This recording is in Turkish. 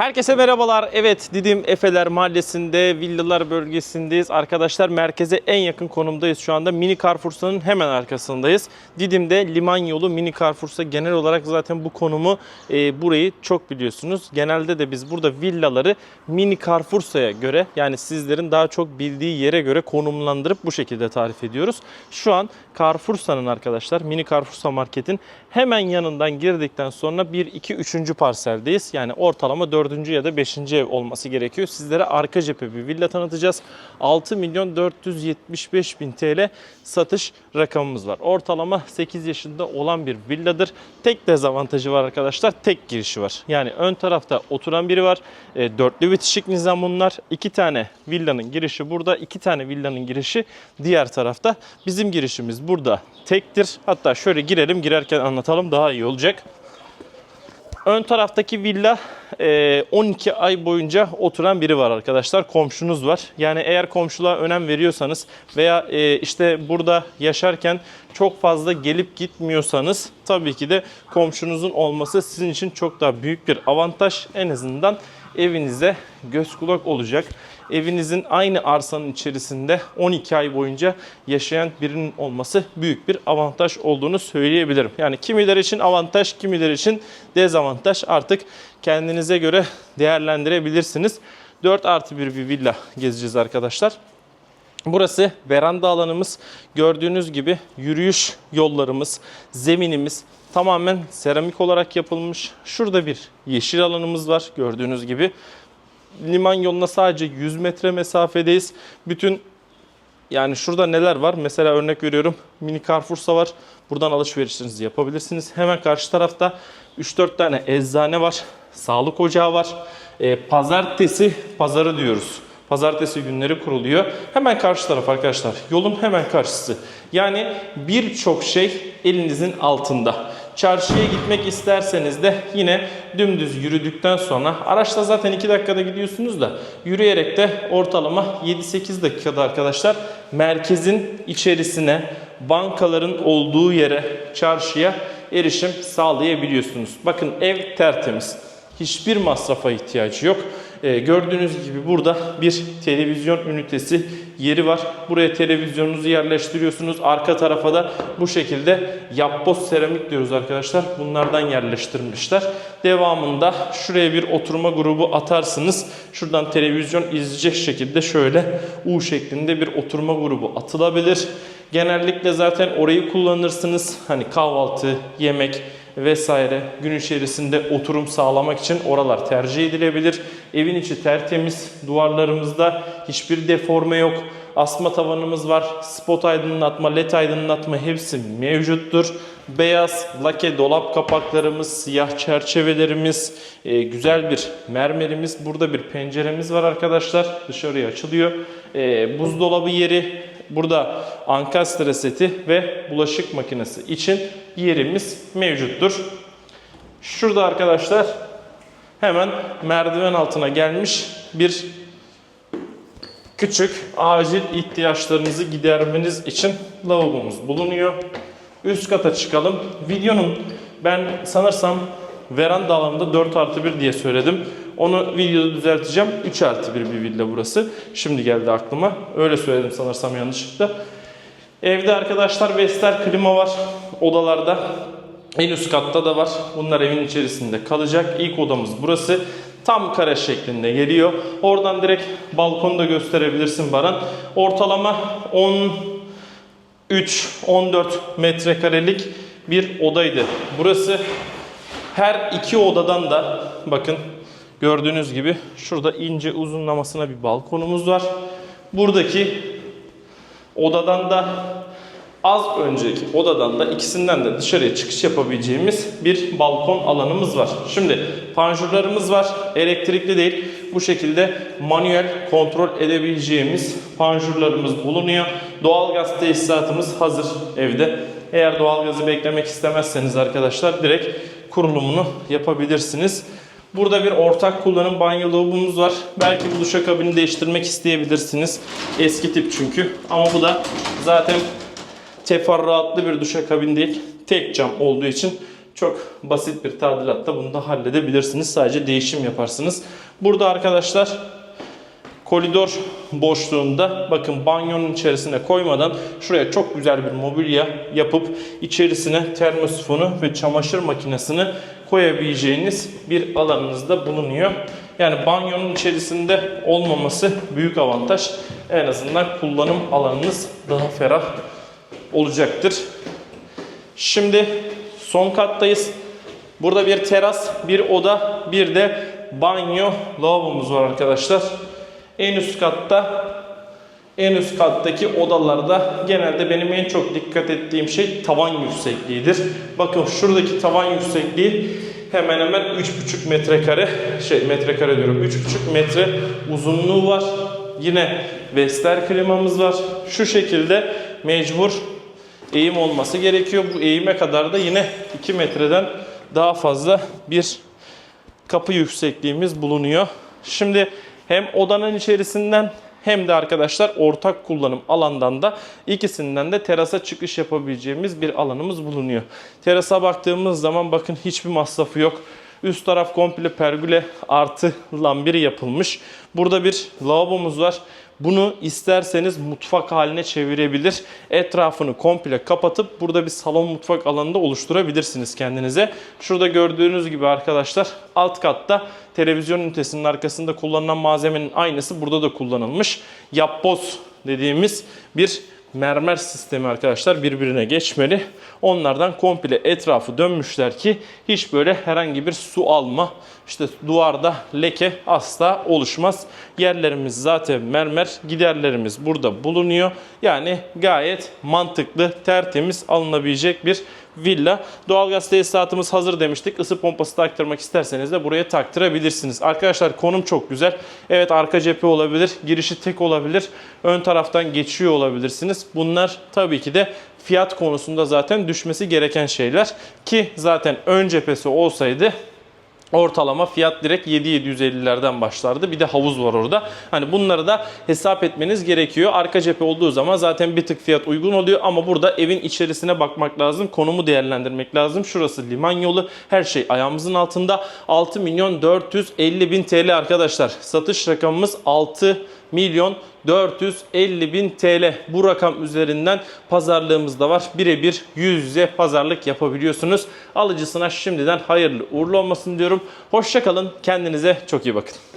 Herkese merhabalar. Evet Didim Efeler Mahallesi'nde villalar bölgesindeyiz. Arkadaşlar merkeze en yakın konumdayız şu anda. Mini Carrefour'un hemen arkasındayız. Didim'de liman yolu Mini Carrefour'sa genel olarak zaten bu konumu e, burayı çok biliyorsunuz. Genelde de biz burada villaları Mini Carrefour'sa'ya göre yani sizlerin daha çok bildiği yere göre konumlandırıp bu şekilde tarif ediyoruz. Şu an Carrefour'sa'nın arkadaşlar Mini Carrefour'sa marketin hemen yanından girdikten sonra 1, 2, 3. parseldeyiz. Yani ortalama 4. ya da 5. ev olması gerekiyor. Sizlere arka cephe bir villa tanıtacağız. 6 milyon 475 bin TL satış rakamımız var. Ortalama 8 yaşında olan bir villadır. Tek dezavantajı var arkadaşlar. Tek girişi var. Yani ön tarafta oturan biri var. E, dörtlü bitişik nizam bunlar. İki tane villanın girişi burada. iki tane villanın girişi diğer tarafta. Bizim girişimiz burada tektir. Hatta şöyle girelim girerken anlatalım daha iyi olacak. Ön taraftaki villa 12 ay boyunca oturan biri var arkadaşlar. Komşunuz var. Yani eğer komşuluğa önem veriyorsanız veya e, işte burada yaşarken çok fazla gelip gitmiyorsanız tabii ki de komşunuzun olması sizin için çok daha büyük bir avantaj. En azından evinize göz kulak olacak. Evinizin aynı arsanın içerisinde 12 ay boyunca yaşayan birinin olması büyük bir avantaj olduğunu söyleyebilirim. Yani kimileri için avantaj, kimileri için dezavantaj artık kendinize göre değerlendirebilirsiniz. 4 artı 1 bir villa gezeceğiz arkadaşlar. Burası veranda alanımız. Gördüğünüz gibi yürüyüş yollarımız, zeminimiz tamamen seramik olarak yapılmış. Şurada bir yeşil alanımız var gördüğünüz gibi. Liman yoluna sadece 100 metre mesafedeyiz. Bütün yani şurada neler var? Mesela örnek veriyorum mini Carrefour'sa var. Buradan alışverişinizi yapabilirsiniz. Hemen karşı tarafta 3-4 tane eczane var. Sağlık ocağı var. E, pazartesi pazarı diyoruz. Pazartesi günleri kuruluyor. Hemen karşı taraf arkadaşlar. Yolun hemen karşısı. Yani birçok şey elinizin altında. Çarşıya gitmek isterseniz de yine dümdüz yürüdükten sonra araçta zaten 2 dakikada gidiyorsunuz da yürüyerek de ortalama 7-8 dakikada arkadaşlar merkezin içerisine bankaların olduğu yere çarşıya erişim sağlayabiliyorsunuz. Bakın ev tertemiz. Hiçbir masrafa ihtiyacı yok. Ee, gördüğünüz gibi burada bir televizyon ünitesi yeri var. Buraya televizyonunuzu yerleştiriyorsunuz. Arka tarafa da bu şekilde yapboz seramik diyoruz arkadaşlar. Bunlardan yerleştirmişler. Devamında şuraya bir oturma grubu atarsınız. Şuradan televizyon izleyecek şekilde şöyle U şeklinde bir oturma grubu atılabilir. Genellikle zaten orayı kullanırsınız. Hani kahvaltı, yemek, vesaire gün içerisinde oturum sağlamak için oralar tercih edilebilir. Evin içi tertemiz, duvarlarımızda hiçbir deforme yok. Asma tavanımız var, spot aydınlatma, led aydınlatma hepsi mevcuttur. Beyaz lake dolap kapaklarımız, siyah çerçevelerimiz, e, güzel bir mermerimiz. Burada bir penceremiz var arkadaşlar. Dışarıya açılıyor. E, buzdolabı yeri, Burada ankastre seti ve bulaşık makinesi için yerimiz mevcuttur. Şurada arkadaşlar hemen merdiven altına gelmiş bir küçük acil ihtiyaçlarınızı gidermeniz için lavabomuz bulunuyor. Üst kata çıkalım. Videonun ben sanırsam veranda alanında 4 artı 1 diye söyledim. Onu videoda düzelteceğim. 3 artı 1 bir villa burası. Şimdi geldi aklıma. Öyle söyledim sanırsam yanlışlıkla. Evde arkadaşlar Vestel klima var odalarda. En üst katta da var. Bunlar evin içerisinde kalacak. İlk odamız burası. Tam kare şeklinde geliyor. Oradan direkt balkonu da gösterebilirsin Baran. Ortalama 13-14 metrekarelik bir odaydı. Burası her iki odadan da bakın gördüğünüz gibi şurada ince uzunlamasına bir balkonumuz var. Buradaki odadan da az önceki odadan da ikisinden de dışarıya çıkış yapabileceğimiz bir balkon alanımız var. Şimdi panjurlarımız var. Elektrikli değil. Bu şekilde manuel kontrol edebileceğimiz panjurlarımız bulunuyor. Doğalgaz tesisatımız hazır evde. Eğer doğalgazı beklemek istemezseniz arkadaşlar direkt kurulumunu yapabilirsiniz. Burada bir ortak kullanım banyo lavabomuz var. Belki bu duşakabini değiştirmek isteyebilirsiniz. Eski tip çünkü. Ama bu da zaten teferruatlı bir duşakabin değil. Tek cam olduğu için Çok basit bir tadilatta bunu da halledebilirsiniz. Sadece değişim yaparsınız. Burada arkadaşlar koridor boşluğunda bakın banyonun içerisine koymadan şuraya çok güzel bir mobilya yapıp içerisine termosifonu ve çamaşır makinesini koyabileceğiniz bir alanınızda bulunuyor. Yani banyonun içerisinde olmaması büyük avantaj. En azından kullanım alanınız daha ferah olacaktır. Şimdi son kattayız. Burada bir teras, bir oda, bir de banyo, lavabomuz var arkadaşlar. En üst katta en üst kattaki odalarda genelde benim en çok dikkat ettiğim şey tavan yüksekliğidir. Bakın şuradaki tavan yüksekliği hemen hemen 3,5 metrekare şey metrekare diyorum 3,5 metre uzunluğu var. Yine Vestel klimamız var. Şu şekilde mecbur eğim olması gerekiyor. Bu eğime kadar da yine 2 metreden daha fazla bir kapı yüksekliğimiz bulunuyor. Şimdi hem odanın içerisinden hem de arkadaşlar ortak kullanım alandan da ikisinden de terasa çıkış yapabileceğimiz bir alanımız bulunuyor. Terasa baktığımız zaman bakın hiçbir masrafı yok. Üst taraf komple pergüle artı lambiri yapılmış. Burada bir lavabomuz var. Bunu isterseniz mutfak haline çevirebilir. Etrafını komple kapatıp burada bir salon mutfak alanında oluşturabilirsiniz kendinize. Şurada gördüğünüz gibi arkadaşlar alt katta televizyon ünitesinin arkasında kullanılan malzemenin aynısı burada da kullanılmış. Yapboz dediğimiz bir mermer sistemi arkadaşlar birbirine geçmeli. Onlardan komple etrafı dönmüşler ki hiç böyle herhangi bir su alma, işte duvarda leke asla oluşmaz. Yerlerimiz zaten mermer, giderlerimiz burada bulunuyor. Yani gayet mantıklı, tertemiz alınabilecek bir villa. Doğalgaz tesisatımız hazır demiştik. Isı pompası taktırmak isterseniz de buraya taktırabilirsiniz. Arkadaşlar konum çok güzel. Evet arka cephe olabilir, girişi tek olabilir, ön taraftan geçiyor olabilirsiniz. Bunlar tabii ki de fiyat konusunda zaten düşmesi gereken şeyler ki zaten ön cephesi olsaydı Ortalama fiyat direkt 7750'lerden başlardı. Bir de havuz var orada. Hani bunları da hesap etmeniz gerekiyor. Arka cephe olduğu zaman zaten bir tık fiyat uygun oluyor ama burada evin içerisine bakmak lazım. Konumu değerlendirmek lazım. Şurası liman yolu. Her şey ayağımızın altında. 6 milyon 450 bin TL arkadaşlar. Satış rakamımız 6 milyon 450 bin TL. Bu rakam üzerinden pazarlığımız da var. Birebir yüz yüze pazarlık yapabiliyorsunuz. Alıcısına şimdiden hayırlı uğurlu olmasın diyorum. Hoşçakalın. Kendinize çok iyi bakın.